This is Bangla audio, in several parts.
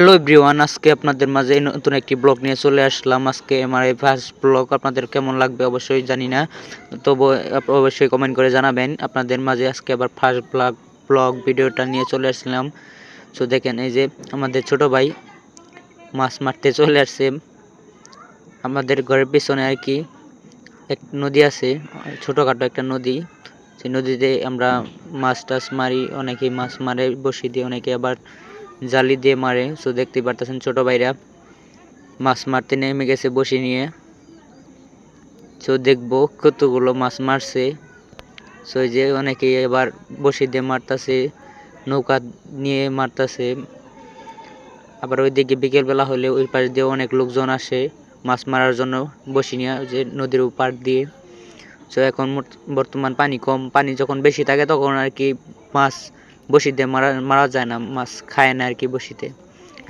হ্যালো এভরিওয়ান, আজকে আপনাদের মাঝে নতুন একটি ব্লগ নিয়ে চলে আসলাম। আজকে আমার এই ফার্স্ট ব্লগ, আপনাদের কেমন লাগবে অবশ্যই জানি না। তবু অবশ্যই কমেন্ট করে জানাবেন। আপনাদের মাঝে আজকে আবার ফার্স্ট ব্লগ ব্লগ ভিডিওটা নিয়ে চলে আসলাম। তো দেখেন, এই যে আমাদের ছোট ভাই মাছ মারতে চলে আসছে। আমাদের ঘরের পিছনে আর কি এক নদী আছে, ছোটোখাটো একটা নদী। সেই নদীতে আমরা মাছ টাছ মারি, অনেকেই মাছ মারে বসি দিয়ে অনেকে আবার জালি দিয়ে মারে। সো দেখতে পারতেছেন ছোট ভাইরা মাছ মারতে নেমে গেছে বসি নিয়ে। সো দেখব কতগুলো মাছ মারছে। সো যে অনেকেই এবার বসি দিয়ে মারতাছে, নৌকা নিয়ে মারতাছে। আবার ওইদিকে বিকেলবেলা হলে ওই পাশ দিয়ে অনেক লোকজন আসে মাছ মারার জন্য বসি নিয়ে যে নদীর পাড় দিয়ে। সো এখন বর্তমান পানি কম, পানি যখন বেশি থাকে তখন আর কি মাছ বসি দিয়ে মারা মারা যায় না, মাছ খায় না আর কি বসিতে।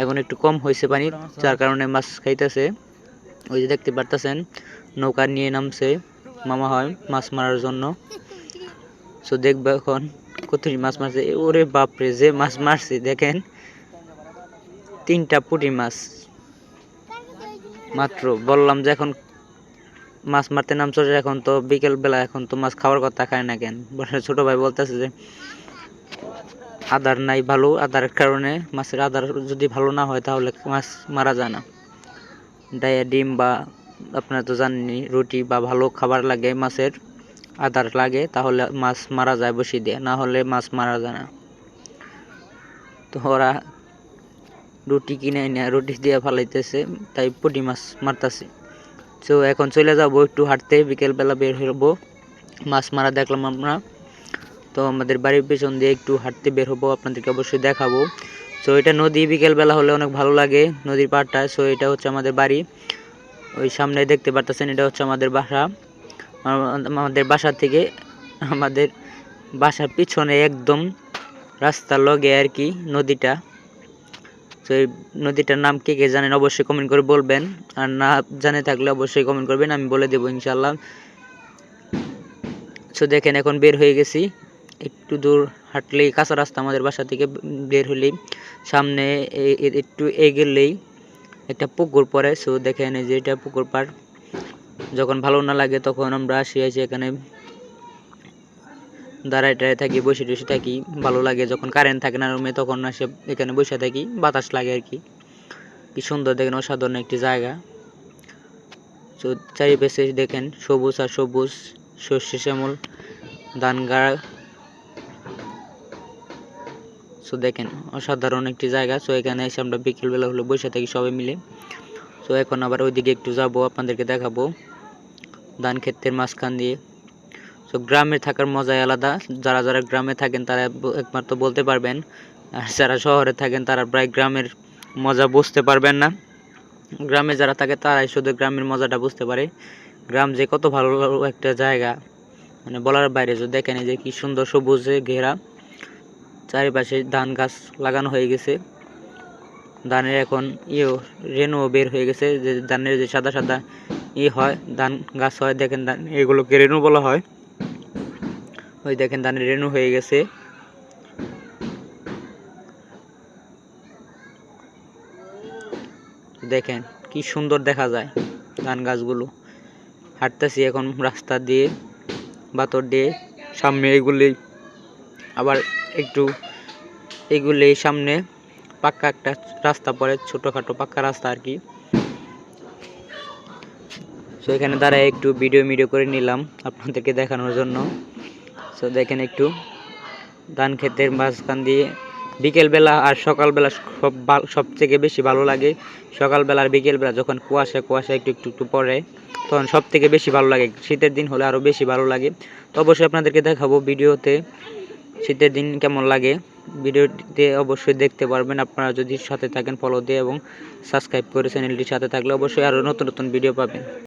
এখন একটু কম হয়েছে পানি, যার কারণে মাছ খাইতেছে। ওই যে দেখতে পারতেছেন, নৌকা নিয়ে নামছে, মামা হয় মাছ মারার জন্য। সো দেখব এখন কত মাছ মারছে। ওরে বাপরে, যে মাছ মারছে, দেখেন। তিনটা পুঁটি মাছ। মাত্র, বললাম যে এখন মাছ মারতে নামছো, এখন তো বিকেল বেলা এখন তো মাছ খাওয়ার কথা খায় না কেন? ছোট ভাই বলতেছে যে আদার নাই ভালো আদারের কারণে মাছের আদার যদি ভালো না হয় তাহলে মাছ মারা যায় না। ডাইয়া ডিম বা আপনারা তো জানেনই, রুটি বা ভালো খাবার লাগে, মাছের আদার লাগে, তাহলে মাছ মারা যায় বসি দিয়ে, না হলে মাছ মারা যায় না। তো ওরা রুটি কিনে এনে রুটি দিয়ে ফালাইতেছে, তাই পুঁটি মাছ মারতেছে। তো এখন চলে যাব একটু হাঁটতে, বিকেলবেলা বের হব মাছ মারা দেখলাম আমরা। তো আমাদের বাড়ির পেছন দিয়ে একটু হাঁটতে বের হব, আপনাদেরকে অবশ্যই দেখাবো। সো এটা নদী, বিকেলবেলা হলে অনেক ভালো লাগে নদীর পাড়টা। সো এটা হচ্ছে আমাদের বাড়ি। ওই সামনে দেখতে পারতেছেন, এটা হচ্ছে আমাদের বাসা। আমাদের বাসা থেকে আমাদের বাসার পিছনে একদম রাস্তার লগে আর কি নদীটা। তো এই নদীটার নাম কে কে জানেন অবশ্যই কমেন্ট করে বলবেন। আর না জানে থাকলে অবশ্যই কমেন্ট করবেন, আমি বলে দেবো ইনশাল্লাহ সো দেখেন এখন বের হয়ে গেছি। একটু দূর হাঁটলেই, কাঁচা রাস্তা আমাদের বাসা থেকে বের হলেই, সামনে একটু এগেলেই একটা পুকুর পড়ে। সো দেখেন এই যে এটা পুকুর পাড়। যখন ভালো না লাগে তখন আমরা আসি এসে এখানে দাঁড়ায় টাড়ায় থাকি, বসে টসে থাকি। ভালো লাগে যখন কারেন্ট থাকে না রুমে তখন আসে এখানে বসে থাকি। বাতাস লাগে আর কি। কি সুন্দর, দেখেন অসাধারণ একটি জায়গা। তো চারিপাশে দেখেন সবুজ আর সবুজ শস্য শ্যামল, ধান গাড়া সো দেখেন, অসাধারণ একটি জায়গা। সো এখানে এসে আমরা বিকেলবেলা হলে বসে থাকি সবাই মিলে। সো এখন আবার ওইদিকে একটু যাব, আপনাদেরকে দেখাবো ধান ক্ষেতের মাঝখান দিয়ে। সো গ্রামে থাকার মজাই আলাদা। যারা যারা গ্রামে থাকেন তারা একমাত্র বলতে পারবেন, আর যারা শহরে থাকেন তারা প্রায় গ্রামের মজা বুঝতে পারবেন না। গ্রামে যারা থাকে তারাই শুধু গ্রামের মজাটা বুঝতে পারে। গ্রাম যে কত ভালো একটা জায়গা। মানে বলার বাইরে যদি দেখেন এই যে কি সুন্দর সবুজে ঘেরা। চারিপাশে ধান গাছ লাগানো হয়ে গেছে। ধানের এখন ইয়েও রেনুও বের হয়ে গেছে। যে ধানের যে সাদা সাদা ই হয়, ধান গাছ হয়, দেখেন ধান, এগুলোকে রেনু বলা হয়। ওই দেখেন ধানের রেনু হয়ে গেছে। দেখেন কি সুন্দর দেখা যায় ধান গাছগুলো। হাঁটতেছি এখন রাস্তা দিয়ে, বাতর দিয়ে, সামনে এগুলি আবার একটু এগুলি সামনে পাক্কা একটা রাস্তা পড়ে ছোটোখাটো পাক্কা রাস্তা আর কি। সো এখানে দাঁড়ায় একটু ভিডিও মিডিও করে নিলাম আপনাদেরকে দেখানোর জন্য। সো দেখেন একটু ধান ক্ষেতের মাঝখান দিয়ে বিকেলবেলা আর সকালবেলা সব সব থেকে বেশি ভালো লাগে। সকালবেলা আর বিকেলবেলা যখন কুয়াশা কুয়াশা একটু একটু একটু পড়ে, তখন সব থেকে বেশি ভালো লাগে। শীতের দিন হলে আরও বেশি ভালো লাগে। তো অবশ্যই আপনাদেরকে দেখাবো ভিডিওতে। শীতের দিন কেমন লাগে? ভিডিওটিতে অবশ্যই দেখতে পারবেন। আপনারা যদি সাথে থাকেন ফলো দিয়ে এবং সাবস্ক্রাইব করে চ্যানেলটির সাথে থাকলে অবশ্যই আরও নতুন নতুন ভিডিও পাবেন।